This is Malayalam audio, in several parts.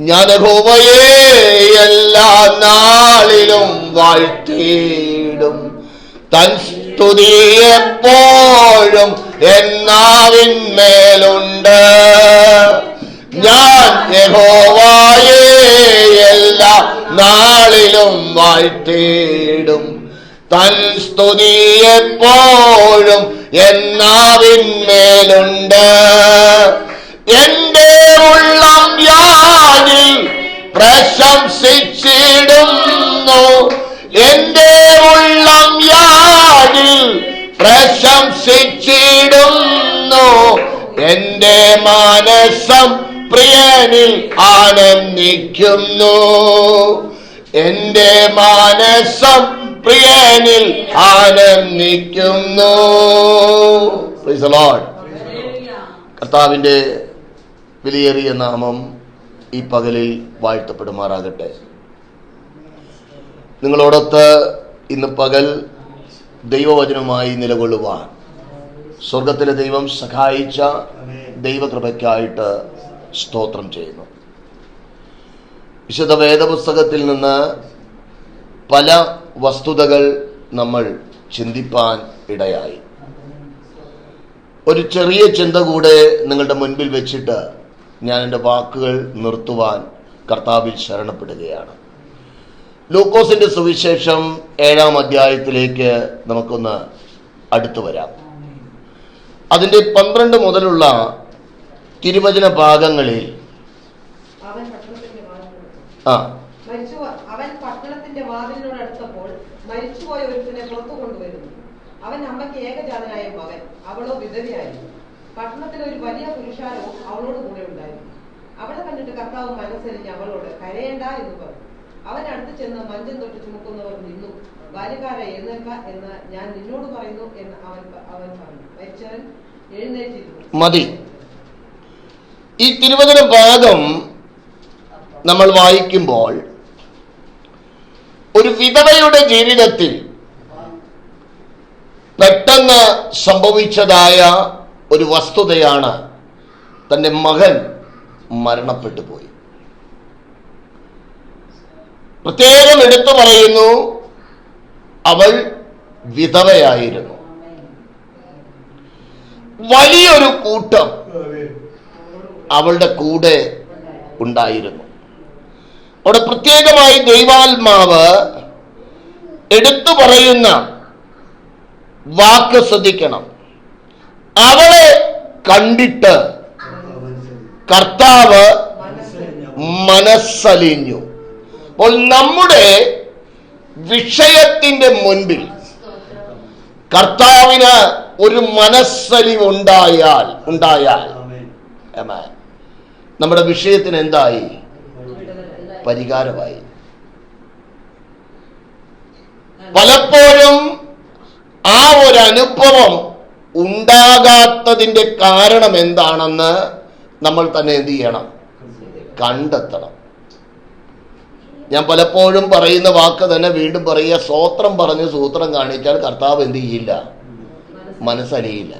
ഞാൻ ഹോമയെ എല്ലാ നാളിലും വാഴ്ത്തിയിടും. തൻ സ്തുതി എപ്പോഴും എന്നാവിന്മേലുണ്ട് ഞാൻ യഹോവായെ എല്ലാ നാളിലും വാഴ്ത്തിയിടും. തൻ സ്തുതി എപ്പോഴും എന്നാവിന്മേലുണ്ട്. എന്റെ ഉള്ളം യാതിൽ പ്രശംസിച്ചിടുന്നു. എന്റെ ഉള്ളം യാതിൽ പ്രശംസിച്ചിടുന്നു. എന്റെ മാനസം പ്രിയനിൽ ആനന്ദിക്കുന്നു. എന്റെ മാനസം പ്രിയനിൽ ആനന്ദിക്കുന്നു. കർത്താവിന്റെ വിലയേറിയ നാമം ഈ പകലിൽ വാഴ്ത്തപ്പെടുമാറാകട്ടെ. നിങ്ങളോടൊത്ത് ഇന്ന് പകൽ ദൈവവചനമായി നിലകൊള്ളുവാൻ സ്വർഗത്തിലെ ദൈവം സഹായിച്ച ദൈവകൃപയ്ക്കായിട്ട് സ്തോത്രം ചെയ്യുന്നു. വിശുദ്ധ വേദപുസ്തകത്തിൽ നിന്ന് പല വസ്തുതകൾ നമ്മൾ ചിന്തിപ്പാൻ ഇടയായി. ഒരു ചെറിയ ചിന്ത കൂടെ നിങ്ങളുടെ മുൻപിൽ വെച്ചിട്ട് ഞാൻ എന്റെ വാക്കുകൾ നിർത്തുവാൻ കർത്താവിൽ ശരണപ്പെടുകയാണ്. ലൂക്കോസിന്റെ സുവിശേഷം ഏഴാം അധ്യായത്തിലേക്ക് നമുക്കൊന്ന് അടുത്തു വരാം. അതിന്റെ പന്ത്രണ്ട് മുതലുള്ള തിരുവചന ഭാഗങ്ങളിൽ ആ. അവൻ വാതിലിനോട് അടുത്തപ്പോൾ മരിച്ചുപോയ ഒരുത്തിനെ പുറത്തു കൊണ്ടുവരുന്നു. അവൻ അമ്മയ്ക്ക് ഏകജാതനായ മകൻ അവളോ വിധവയായിരുന്നു. പട്ടണത്തിലെ ഒരു വലിയ പുരുഷാരവും അവളോട് കൂടെ ഉണ്ടായിരുന്നു. അവളെ കണ്ടിട്ട് കർത്താവ് മനസ്സരിഞ്ഞ് അവളോട് കരയേണ്ട എന്ന് പറഞ്ഞു. അവൻ അടുത്ത് ചെന്ന് മഞ്ചം തൊട്ട് ചുമക്കുന്നവർ നിന്നു. ബാല്യക്കാര എഴുന്നേൽക്ക എന്ന് ഞാൻ നിന്നോട് പറയുന്നു എന്ന് അവൻ അവൻ പറഞ്ഞു. മരിച്ചവൻ എഴുന്നേറ്റിരുന്നു. മതി. ഈ തിരുവചന ഭാഗം നമ്മൾ വായിക്കുമ്പോൾ ഒരു വിധവയുടെ ജീവിതത്തിൽ പെട്ടെന്ന് സംഭവിച്ചതായ ഒരു വസ്തുതയാണ് തന്റെ മകൻ മരണപ്പെട്ടു പോയി. പ്രത്യേകം എടുത്തു പറയുന്നു അവൾ വിധവയായിരുന്നു. വലിയൊരു കൂട്ടം അവളുടെ കൂടെ ഉണ്ടായിരുന്നു. അവിടെ പ്രത്യേകമായി ദൈവാത്മാവ് എടുത്തു പറയുന്ന വാക്ക് ശ്രദ്ധിക്കണം. അവളെ കണ്ടിട്ട് കർത്താവ് മനസ്സലിഞ്ഞു. അപ്പോൾ നമ്മുടെ വിഷയത്തിന്റെ മുൻപിൽ കർത്താവിന് ഒരു മനസ്സലിവുണ്ടായാൽ ഉണ്ടായാൽ. നമ്മുടെ വിഷയത്തിന് എന്തായി? പരിഹാരമായി. പലപ്പോഴും ആ ഒരു അനുഭവം ഉണ്ടാകാത്തതിന്റെ കാരണം എന്താണെന്ന് നമ്മൾ തന്നെ എന്ത് ചെയ്യണം? കണ്ടെത്തണം. ഞാൻ പലപ്പോഴും പറയുന്ന വാക്ക് തന്നെ വീണ്ടും പറയുക സ്വോത്രം പറഞ്ഞ് സൂത്രം കാണിച്ചാൽ കർത്താവ് എന്ത് ചെയ്യില്ല? മനസ്സലിയില്ല.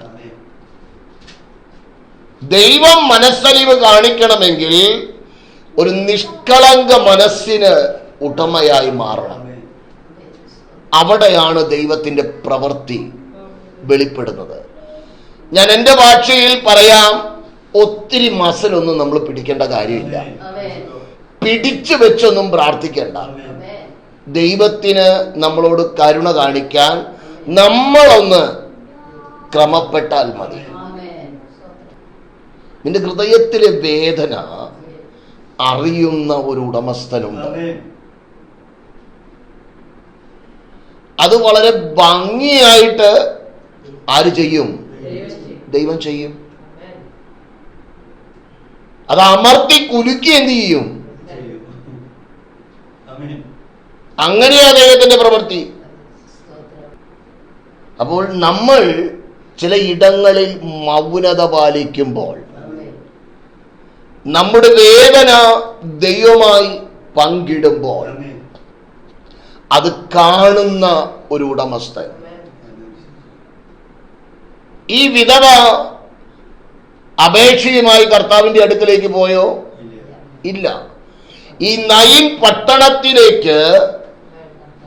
ദൈവം മനസ്സലിവ് കാണിക്കണമെങ്കിൽ ഒരു നിഷ്കളങ്ക മനസ്സിന് ഉടമയായി മാറണം. അവിടെയാണ് ദൈവത്തിന്റെ പ്രവൃത്തി വെളിപ്പെടുന്നത്. ഞാൻ എന്റെ ഭാഷയിൽ പറയാം ഒത്തിരി മസലൊന്നും നമ്മൾ പിടിക്കേണ്ട കാര്യമില്ല. പിടിച്ചു വെച്ചൊന്നും പ്രാർത്ഥിക്കേണ്ട. ദൈവത്തിന് നമ്മളോട് കരുണ കാണിക്കാൻ നമ്മളൊന്ന് ക്രമപ്പെട്ടാൽ മതി. നിന്റെ ഹൃദയത്തിലെ വേദന അറിയുന്ന ഒരു ഉടമസ്ഥനുണ്ട്. അത്. വളരെ ഭംഗിയായിട്ട് ആര് ചെയ്യും? ദൈവം ചെയ്യും. അത് അമർത്തി കുലുക്കി എന്ത് ചെയ്യും? അങ്ങനെയാണ് ദൈവത്തിന്റെ പ്രവൃത്തി. അപ്പോൾ നമ്മൾ ചില ഇടങ്ങളിൽ മൗനത പാലിക്കുമ്പോൾ നമ്മുടെ വേദന ദൈവമായി പങ്കിടുമ്പോൾ അത് കാണുന്ന ഒരു ഉടമസ്ഥൻ. ഈ വിധവ അപേക്ഷയുമായി കർത്താവിന്റെ അടുക്കലേക്ക് പോയോ? ഇല്ല. ഈ നയിൻ പട്ടണത്തിലേക്ക്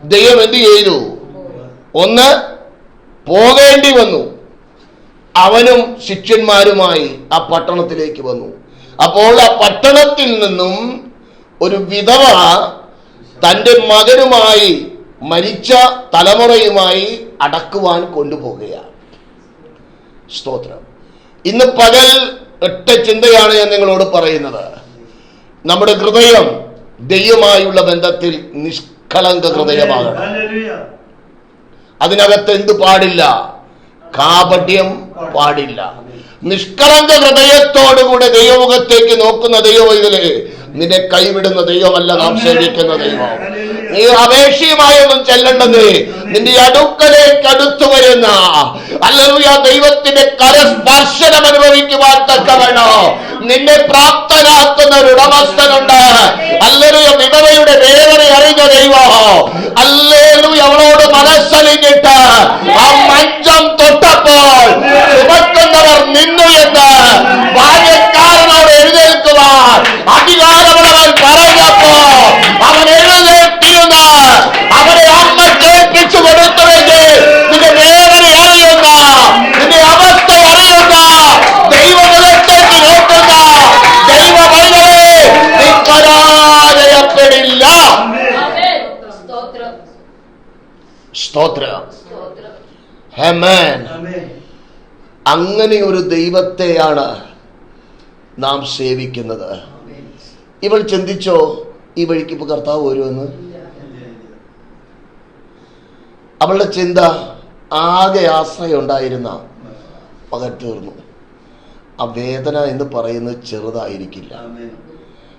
ദൈവം എന്ത് ചെയ്തു? ഒന്ന് പോകേണ്ടി വന്നു. അവനും ശിഷ്യന്മാരുമായി ആ പട്ടണത്തിലേക്ക് വന്നു. അപ്പോൾ ആ പട്ടണത്തിൽ നിന്നും ഒരു വിധവ തന്റെ മകനുമായി മരിച്ച തലമുറയുമായി അടക്കുവാൻ കൊണ്ടുപോകുകയാണ്. സ്തോത്രം. ഇന്ന് പകൽ ഒറ്റ ചിന്തയാണ് ഞാൻ നിങ്ങളോട് പറയുന്നത്. നമ്മുടെ ഹൃദയം ദൈവമായുള്ള ബന്ധത്തിൽ നിഷ്കളങ്ക ഹൃദയമാകണം. അതിനകത്ത് എന്ത് പാടില്ല? കാപട്യം പാടില്ല. നിഷ്കളങ്ക ഹൃദയത്തോടുകൂടെ ദൈവമുഖത്തേക്ക് നോക്കുന്ന ദൈവം ഇതിലെ. നിന്നെ കൈവിടുന്ന ദൈവമല്ല നാം സേവിക്കുന്ന ദൈവം. നീ അപേക്ഷയുമായൊന്നും ചെല്ലേണ്ടത് നിന്റെ അടുക്കലേക്ക് അടുത്തു വരുന്ന. അല്ലെങ്കിൽ ദൈവത്തിന്റെ കരസ്പർശനം അനുഭവിക്കുവാൻ തക്കവണ്ണോ നിന്നെ പ്രാപ്തനാക്കുന്ന ഒരു ഉടമസ്ഥനുണ്ട്. അല്ലെങ്കിൽ വിധവയുടെ വേദന അറിഞ്ഞ ദൈവം. അല്ലേലു അവളോട് മനസ്സലിഞ്ഞിട്ട് ആ മഞ്ചം തൊട്ടപ്പോൾ സ്തോത്രം. ഹെമൻ. അങ്ങനെ ഒരു ദൈവത്തെയാണ് നാം സേവിക്കുന്നത്. ഇവൾ ചിന്തിച്ചോ ഈ വഴിക്ക് ഇപ്പൊ കർത്താവ് വരുമെന്ന്? അവളുടെ ചിന്ത ആകെ ആശ്രയമുണ്ടായിരുന്ന മകൻ തീർന്നു. ആ വേദന എന്ന് പറയുന്നത് ചെറുതായിരിക്കില്ല.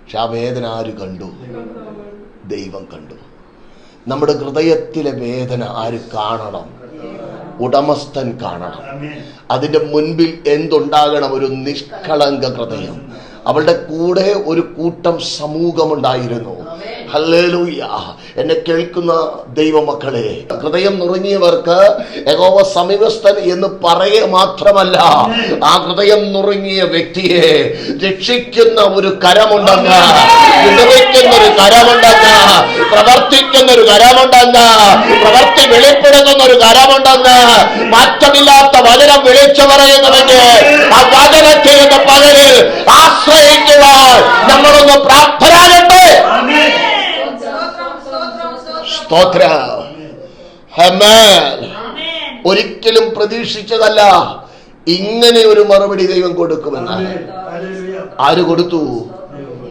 പക്ഷെ ആ വേദന ആര് കണ്ടു? ദൈവം കണ്ടു. നമ്മുടെ ഹൃദയത്തിലെ വേദന ആര് കാണണം? ഉടമസ്ഥൻ കാണണം. അതിന്റെ മുൻപിൽ എന്തുണ്ടാകണം? ഒരു നിഷ്കളങ്ക ഹൃദയം. അവളുടെ കൂടെ ഒരു കൂട്ടം സമൂഹമുണ്ടായിരുന്നു. ഹല്ലേലൂയ. എന്നെ കേൾക്കുന്ന ദൈവമക്കളെ ഹൃദയം നുറുങ്ങിയവർക്ക് യഹോവ സമീപസ്ഥൻ എന്ന് പറയ മാത്രമല്ല ആ ഹൃദയം നുറുങ്ങിയ വ്യക്തിയെ രക്ഷിക്കുന്ന ഒരു കരമുണ്ടെന്ന് വിടുവിക്കുന്ന ഒരു കരമുണ്ടെന്ന് പ്രവർത്തിക്കുന്ന ഒരു കരമുണ്ടെന്ന് പ്രവർത്തി വെളിപ്പെടുത്തുന്ന ഒരു കരമുണ്ടെന്ന് മാറ്റമില്ലാത്ത വചനം വിളിച്ചു പറയുന്നുവെങ്കിൽ ആ വചനത്തെ പകലിൽ ആശ്രയിക്കുവാൻ നമ്മളൊന്ന് പ്രാപ്തരാകട്ടെ സ്തോത്ര. ഹമേൻ. ഒരിക്കലും പ്രതീക്ഷിച്ചതല്ല ഇങ്ങനെ ഒരു മറുപടി ദൈവം കൊടുക്കുമെന്ന്. ആര് കൊടുത്തു?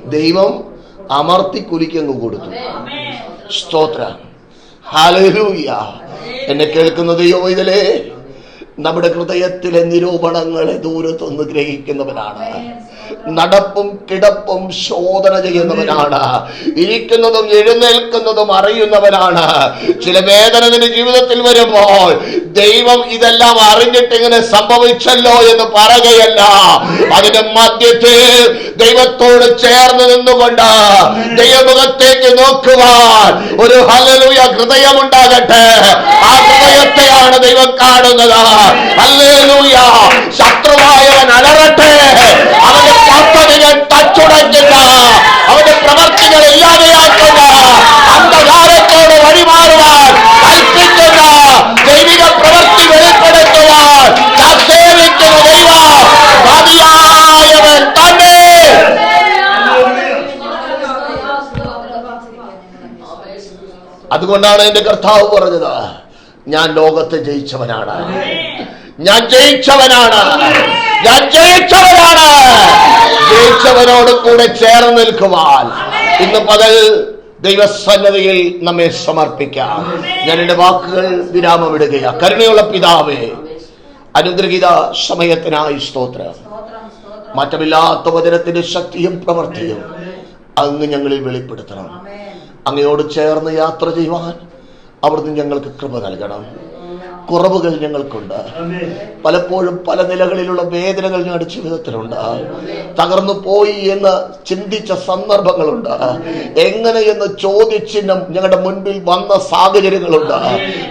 ദൈവം അമർത്തി കുലിക്കങ്ങ് കൊടുത്തു. സ്തോത്ര. ഹാലൂയ എന്നെ കേൾക്കുന്ന ദൈവം ഇതിലേ നമ്മുടെ ഹൃദയത്തിലെ നിരൂപണങ്ങളെ ദൂരത്തൊന്ന് ഗ്രഹിക്കുന്നവനാണ്. നടപ്പും കിടപ്പും ശോധന ചെയ്യുന്നവനാണ്. ഇരിക്കുന്നതും എഴുന്നേൽക്കുന്നതും അറിയുന്നവനാണ്. ചില വേദന നിന്റെ ജീവിതത്തിൽ വരുമ്പോൾ ദൈവം ഇതെല്ലാം അറിഞ്ഞിട്ട് ഇങ്ങനെ സംഭവിച്ചല്ലോ എന്ന് പറയുകയല്ല. അതിന്റെ മധ്യത്തിൽ ദൈവത്തോട് ചേർന്ന് നിന്നുകൊണ്ട് ദൈവമുഖത്തേക്ക് നോക്കുവാൻ ഒരു ഹലലുയ ഹൃദയമുണ്ടാകട്ടെ. ആ ഹൃദയത്തെയാണ് ദൈവം കാണുന്നത്. ശത്രുവായവൻ അലറട്ടെ. അവന്റെ പദ്ധതികൾ തച്ചുടയ്ക്കുന്ന അവന്റെ പ്രവർത്തികൾ ഇല്ലാതെയാക്കുക അന്ധകാരത്തോട് വഴിമാറുവാൻ കൽപ്പിക്കുന്ന ദൈവിക പ്രവൃത്തി വെളിപ്പെടുത്തുവാൻ സേവിക്കുന്ന ദൈവം മതിയായവൻ അതുകൊണ്ടാണ് എന്റെ കർത്താവ് പറഞ്ഞത് ഞാൻ ലോകത്തെ ജയിച്ചവനാണ്. ഞാൻ ജയിച്ചവനാണ്. ഞാൻ ജയിച്ചവനാണ്. ജയിച്ചവനോട് കൂടെ ചേർന്ന് നിൽക്കുവാൻ ഇന്ന് പകൽ ദൈവസന്നതയിൽ നമ്മെ സമർപ്പിക്കാം. ഞാൻ എന്റെ വാക്കുകൾ വിരാമമിടുകയാ. കരുണയുള്ള പിതാവേ അനുഗ്രഹീത സമയത്തിനായി സ്തോത്രം. മാറ്റമില്ലാത്ത വചനത്തിന്റെ ശക്തിയും പ്രവൃത്തിയും അങ്ങ് ഞങ്ങളിൽ വെളിപ്പെടുത്തണം. അങ്ങയോട് ചേർന്ന് യാത്ര ചെയ്യുവാൻ അവിടുന്ന് ഞങ്ങൾക്ക് കൃപ നൽകണം. കുറവുകൾ ഞങ്ങൾക്കുണ്ട്. പലപ്പോഴും പല നിലകളിലുള്ള വേദനകൾ ഞങ്ങളുടെ ജീവിതത്തിലുണ്ട്. തകർന്നു പോയി എന്ന് ചിന്തിച്ച സന്ദർഭങ്ങളുണ്ട്. എങ്ങനെ എന്ന് ചോദ്യചിഹ്നം ഞങ്ങളുടെ മുൻപിൽ വന്ന സാഹചര്യങ്ങളുണ്ട്.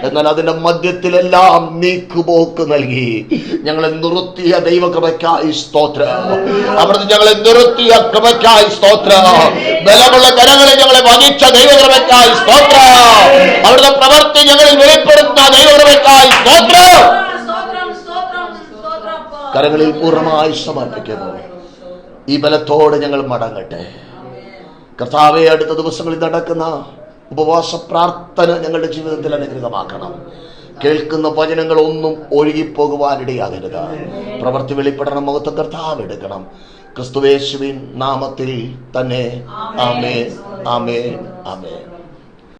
എന്നാൽ അതിന്റെ മധ്യത്തിലെല്ലാം നീക്കുപോക്ക് നൽകി. ഞങ്ങളെ നിർത്തിയ ദൈവകൃപയ്ക്കായി സ്തോത്ര. അവിടുന്ന് ഞങ്ങളെ നിർത്തിയ കൃപയ്ക്കായി സ്തോത്രം. ബലമുള്ള കരങ്ങളെ ഞങ്ങളെ വഹിച്ച ദൈവകൃപയ്ക്കായി സ്തോത്രം. അവിടുത്തെ പ്രവൃത്തി ഞങ്ങളിൽ വെളിപ്പെടുത്തുന്ന ദൈവകൃപയ്ക്കായി സ്തോത്രം. കരങ്ങളിൽ പൂർണമായി സമർപ്പിക്കുന്നു. ഈ ബലത്തോടെ ഞങ്ങൾ മടങ്ങട്ടെ. കർത്താവെ അടുത്ത ദിവസങ്ങളിൽ നടക്കുന്ന ഉപവാസ പ്രാർത്ഥന ഞങ്ങളുടെ ജീവിതത്തിൽ അനുഗ്രഹമാക്കണം. കേൾക്കുന്ന വചനങ്ങൾ ഒന്നും ഒഴുകിപ്പോകുവാനിടയാകരുത്. പ്രവൃത്തി വെളിപ്പെടണം മുഖത്ത് കർത്താവ് എടുക്കണം. ക്രിസ്തുവേശുവിൻ നാമത്തിൽ തന്നെ. ആമേ ആമേ ആമേ